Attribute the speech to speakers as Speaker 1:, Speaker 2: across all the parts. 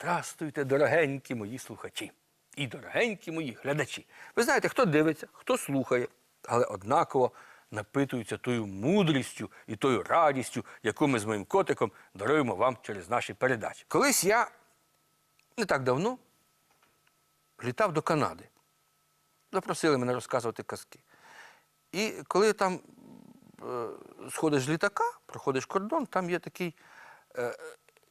Speaker 1: Здрастуйте, дорогенькі мої слухачі і дорогенькі мої глядачі. Ви знаєте, хто дивиться, хто слухає, але однаково напитуються тою мудрістю і тою радістю, яку ми з моїм котиком даруємо вам через наші передачі. Колись я не так давно літав до Канади. Запросили мене розказувати казки. І коли там е, сходиш з літака, проходиш кордон, там є такий, е,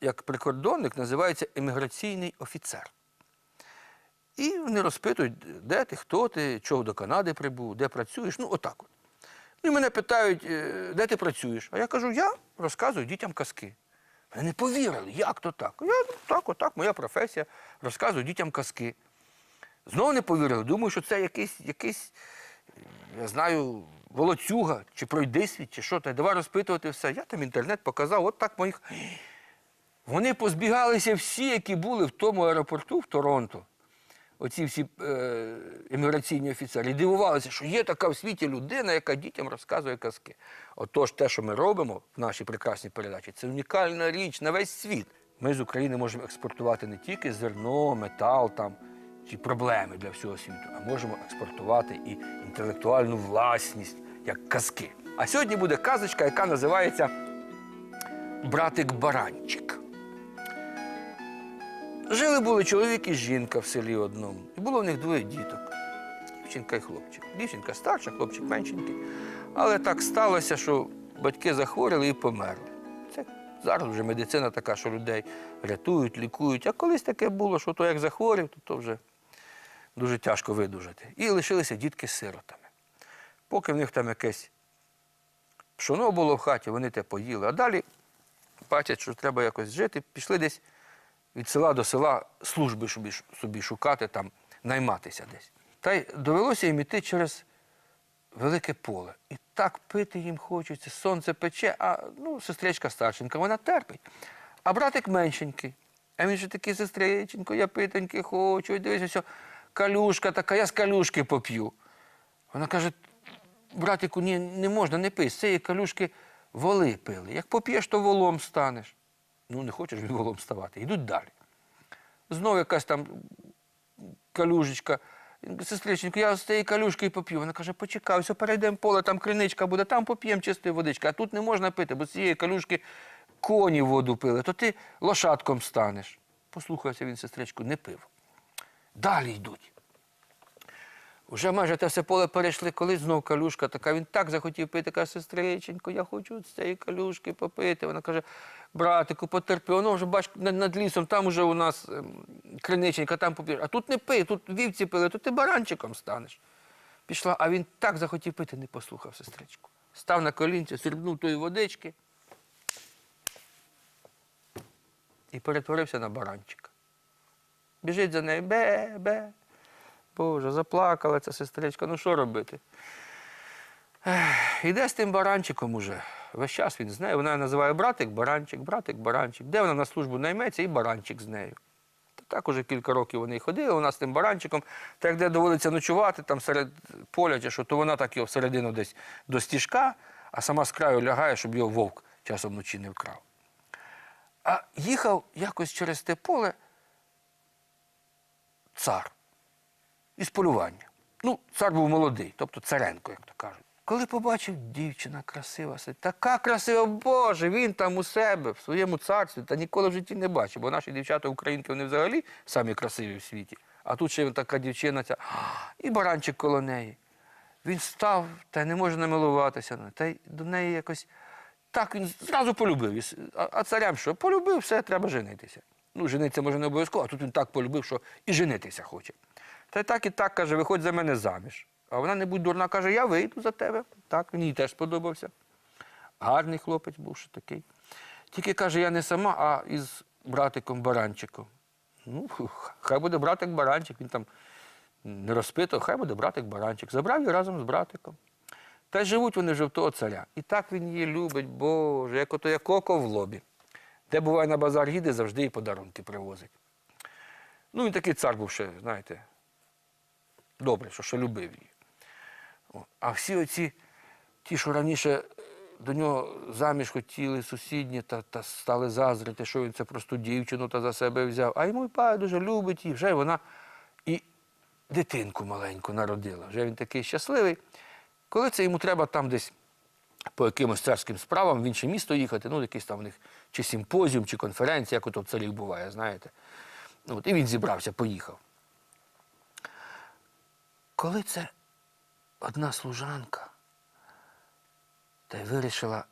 Speaker 1: як прикордонник, називається еміграційний офіцер. І вони розпитують, де ти, хто ти, чого до Канади прибув, де працюєш. Ну, отак от. І мене питають, е, де ти працюєш? А я кажу, я розказую дітям казки. Мене не повірили, як то так? Я «Ну, так, отак, моя професія, розказую дітям казки. Знову не повірили. Думаю, що це якийсь, якийсь, я знаю, волоцюга, чи пройдисвіт, чи що. Та давай розпитувати все. Я там інтернет показав, от так моїх. Вони позбігалися всі, які були в тому аеропорту в Торонто. Оці всі е, еміграційні офіцери. І дивувалися, що є така в світі людина, яка дітям розказує казки. Отож, те, що ми робимо в нашій прекрасній передачі, це унікальна річ на весь світ. Ми з України можемо експортувати не тільки зерно, метал там, чи проблеми для всього світу, а можемо експортувати і інтелектуальну власність, як казки. А сьогодні буде казочка, яка називається Братик Баранчик. Жили були чоловік і жінка в селі одному. І було в них двоє діток. Дівчинка і хлопчик. Дівчинка старша, хлопчик меншенький. Але так сталося, що батьки захворіли і померли. Це зараз вже медицина така, що людей рятують, лікують. А колись таке було, що то як захворів, то, то вже дуже тяжко видужати. І лишилися дітки сиротами. Поки в них там якесь пшоно було в хаті, вони те поїли. А далі бачать, що треба якось жити, пішли десь від села до села служби собі, шукати, там, найматися десь. Та й довелося їм іти через велике поле. І так пити їм хочеться, сонце пече, а ну, сестричка старшенька, вона терпить. А братик меншенький. А він же такий сестриченько, я питоньки хочу, дивися, що калюшка така, я з калюшки поп'ю. Вона каже: братику, ні, не можна, не пий, з цієї калюшки воли пили. Як поп'єш, то волом станеш. Ну, не хочеш він волом ставати. Йдуть далі. Знову якась там калюжечка. Сестриченько, я з цієї калюшки поп'ю. Вона каже, почекай, все перейдемо поле, там криничка буде, там поп'ємо чистої водички, а тут не можна пити, бо з цієї калюшки коні воду пили, то ти лошадком станеш. Послухався він, сестричку, не пив. Далі йдуть. Уже майже те все поле перейшли, коли знов калюшка така. Він так захотів пити, каже, сестриченько, я хочу з цієї калюшки попити. Вона каже, братику, потерпи, воно вже бач над, лісом, там уже у нас ем, криниченька, там поп'єш. А тут не пий, тут вівці пили, тут ти баранчиком станеш. Пішла, а він так захотів пити, не послухав сестричку. Став на колінці, сірбнув тої водички і перетворився на баранчика. Біжить за нею, бе, бе. Боже, заплакала ця сестричка, ну що робити? Ех, Іде з тим баранчиком уже. Весь час він з нею. Вона називає братик, баранчик, братик, баранчик. Де вона на службу найметься, і баранчик з нею. Та так уже кілька років вони ходили, вона з тим баранчиком. Так де доводиться ночувати, там серед поля чи що, то вона так його всередину десь до стіжка, а сама з краю лягає, щоб його вовк часом вночі не вкрав. А їхав якось через те поле цар із полювання. Ну, цар був молодий, тобто царенко, як то кажуть. Коли побачив дівчина красива, така красива, Боже, він там у себе, в своєму царстві, та ніколи в житті не бачив, бо наші дівчата українки вони взагалі самі красиві в світі. А тут ще така дівчина, ця, і баранчик коло неї. Він став та не може намилуватися. Та й до неї якось так він зразу полюбив. А, царям що? Полюбив, все, треба женитися. Ну, женитися може не обов'язково, а тут він так полюбив, що і женитися хоче. Та й так і так каже, виходь за мене заміж. А вона не будь дурна, каже, я вийду за тебе. Так, їй теж сподобався. Гарний хлопець був ще такий. Тільки каже, я не сама, а із братиком Баранчиком. Ну, хай буде братик Баранчик, він там не розпитував, хай буде братик Баранчик. Забрав її разом з братиком. Та й живуть вони вже в того царя. І так він її любить, Боже, як ото як око в лобі. Де буває на базар їде, завжди їй подарунки привозить. Ну, він такий цар був ще, знаєте, добре, що, що любив її. А всі оці, ті, що раніше е, до нього заміж хотіли сусідні та, та стали заздрити, що він це просту дівчину та за себе взяв. А йому па дуже любить її, вже вона і дитинку маленьку народила. Вже він такий щасливий. Коли це йому треба там десь по якимось царським справам в інше місто їхати, ну, якийсь там у них чи симпозіум, чи конференція, як ото в царів буває, знаєте. От, і він зібрався, поїхав. Коли це одна служанка та й вирішила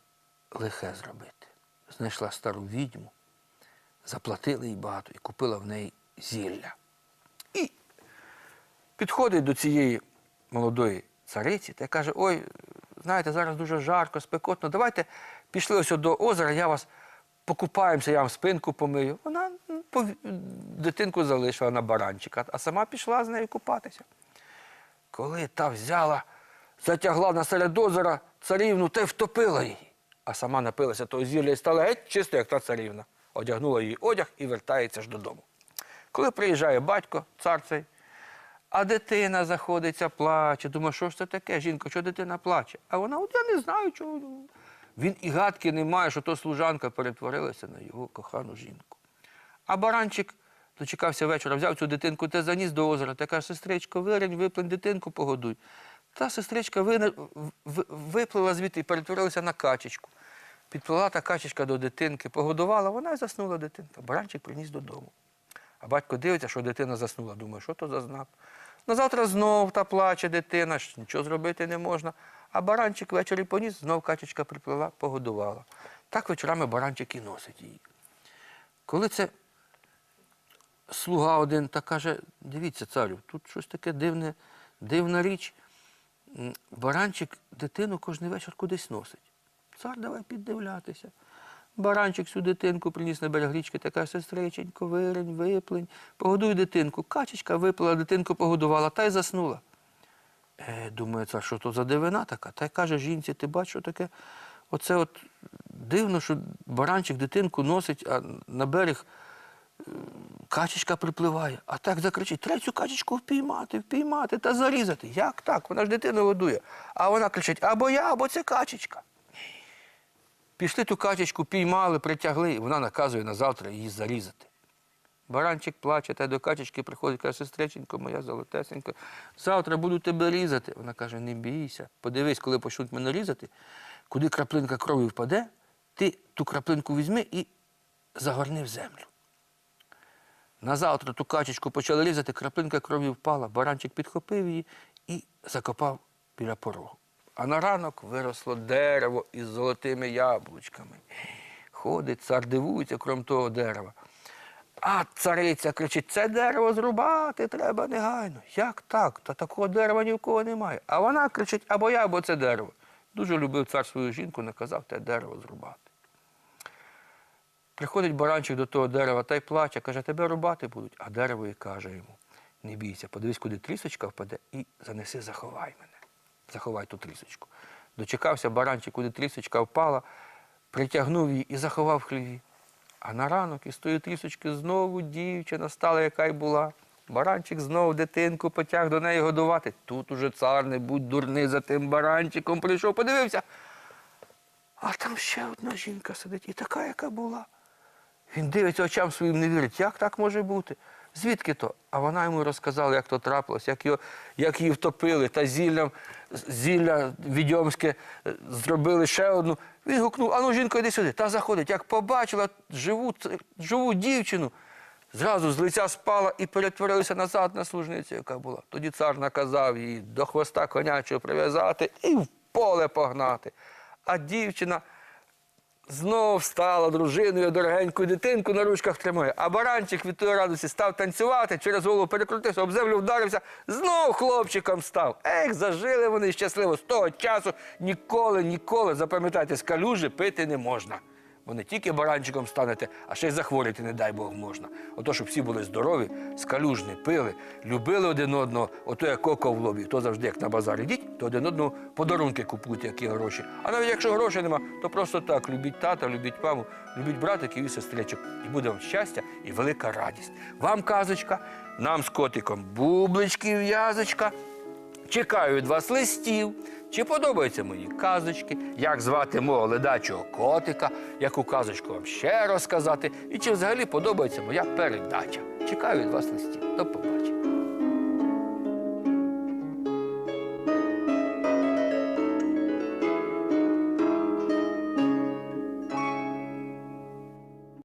Speaker 1: лихе зробити. Знайшла стару відьму, заплатила їй багато і купила в неї зілля. І підходить до цієї молодої цариці та каже: Ой, знаєте, зараз дуже жарко, спекотно, давайте пішли ось до озера, я вас покупаємося, я вам спинку помию. Вона дитинку залишила на баранчика, а сама пішла з нею купатися. Коли та взяла, затягла на серед озера царівну та й втопила її. А сама напилася того зілля і стала геть чисто, як та царівна. Одягнула її одяг і вертається ж додому. Коли приїжджає батько, цар цей, а дитина заходиться, плаче. Думає, що ж це таке, жінка, що дитина плаче? А вона, от я не знаю, чого. Він і гадки не має, що то служанка перетворилася на його кохану жінку. А баранчик дочекався вечора, взяв цю дитинку та заніс до озера. Та каже, сестричко, вирень, виплень дитинку, погодуй. Та сестричка виплила звідти і перетворилася на качечку. Підплила та качечка до дитинки, погодувала, вона і заснула дитинка. Баранчик приніс додому. А батько дивиться, що дитина заснула. Думає, що то за знак? На завтра знов та плаче дитина, нічого зробити не можна. А баранчик ввечері поніс, знов качечка приплила, погодувала. Так вечорами баранчик і носить її. Коли це слуга один та каже: дивіться, царю, тут щось таке дивне, дивна річ. Баранчик дитину кожен вечір кудись носить. Цар давай піддивлятися. Баранчик цю дитинку приніс на берег річки, така сестриченько, вирень, виплень, погодуй дитинку. Качечка випила, дитинку погодувала, та й заснула. Е, думає, цар, що то за дивина така? Та й каже жінці, ти бачиш, що таке? Оце от дивно, що баранчик дитинку носить, а на берег качечка припливає, а так закричить, треба цю качечку впіймати, впіймати та зарізати. Як так? Вона ж дитину годує. А вона кричить, або я, або це качечка. Пішли ту качечку, піймали, притягли, і вона наказує на завтра її зарізати. Баранчик плаче, та до качечки приходить, каже, сестриченько, моя золотесенька, завтра буду тебе різати. Вона каже, не бійся, подивись, коли почнуть мене різати, куди краплинка крові впаде, ти ту краплинку візьми і загорни в землю. На завтра ту качечку почали різати, краплинка крові впала, баранчик підхопив її і закопав біля порогу. А на ранок виросло дерево із золотими яблучками. Ходить, цар дивується, крім того дерева. А цариця кричить: це дерево зрубати треба негайно. Як так? Та такого дерева ні в кого немає. А вона кричить, або я, або це дерево. Дуже любив цар свою жінку, наказав те дерево зрубати. Приходить баранчик до того дерева та й плаче, каже, тебе рубати будуть. А дерево і каже йому: не бійся, подивись, куди трісочка впаде, і занеси, заховай мене. Заховай ту трісочку. Дочекався баранчик, куди трісочка впала, притягнув її і заховав в хліві. А на ранок із тої трісочки знову дівчина стала, яка й була. Баранчик знову дитинку потяг до неї годувати. Тут уже цар не будь дурний за тим баранчиком прийшов, подивився. А там ще одна жінка сидить, і така, яка була. Він дивиться очам своїм, не вірить, як так може бути? Звідки то? А вона йому розказала, як то трапилось, як, його, як її втопили, та зіллям, зілля відьомське е, зробили ще одну. Він гукнув, ану, жінко, йди сюди. Та заходить, як побачила живу, живу дівчину, зразу з лиця спала і перетворилася назад на служницю, яка була. Тоді цар наказав її до хвоста конячого прив'язати і в поле погнати. А дівчина Знов стала дружиною, дорогенькою дитинку на ручках тримає. А баранчик від тої радості став танцювати, через голову перекрутився, об землю вдарився, знов хлопчиком став. Ех, зажили вони щасливо. З того часу ніколи, ніколи, запам'ятайте, з калюжі пити не можна. Бо не тільки баранчиком станете, а ще й захворіти, не дай Бог, можна. Ото, щоб всі були здорові, з калюж не пили, любили один одного, ото як коко в лобі. То завжди, як на базар йдіть, то один одному подарунки купуйте, які гроші. А навіть якщо грошей нема, то просто так, любіть тата, любіть маму, любіть братиків і сестричок. І буде вам щастя і велика радість. Вам казочка, нам з котиком бублички, в'язочка. Чекаю від вас листів, Чи подобаються мої казочки, як звати мого ледачого котика, яку казочку вам ще розказати, і чи взагалі подобається моя передача. Чекаю від вас листів. До побачення.